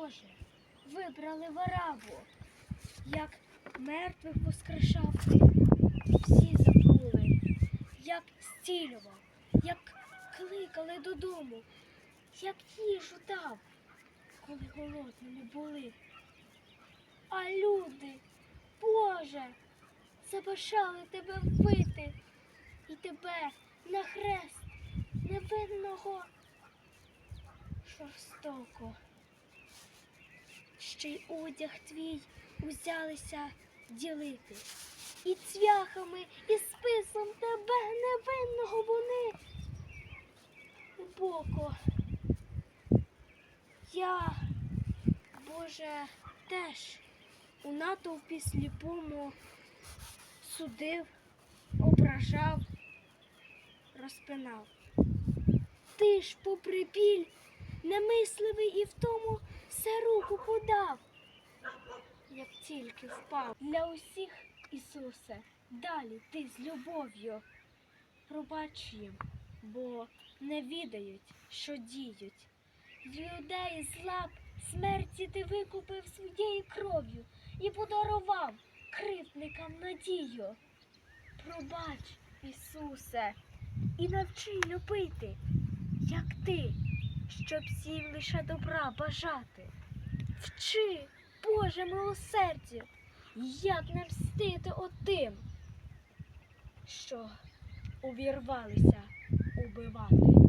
Боже, вибрали вараву, як мертвих воскрешав ти, всі забули, як зцілював, як кликали додому, як їжу дав, коли голодними були. А люди, Боже, забажали тебе вбити і тебе на хрест невинного жорстоко. Ще й одяг твій узялися ділити. І цвяхами, і списом тебе невинного вони. боко. Я, Боже, теж у натовпі сліпому судив, ображав, розпинав. Ти ж, попри біль, немисливий і в тому все руку подав, як тільки впав для усіх, Ісусе, далі ти з любов'ю. Пробач їм, бо не відають, що діють. Людей з лап смерті ти викупив своєю кров'ю і подарував кривдникам надію. Пробач, Ісусе, і навчи любити, як ти, щоб всім лише добра бажати. Вчи, Боже милосердя, як не мстити отим, що увірвалися убивати.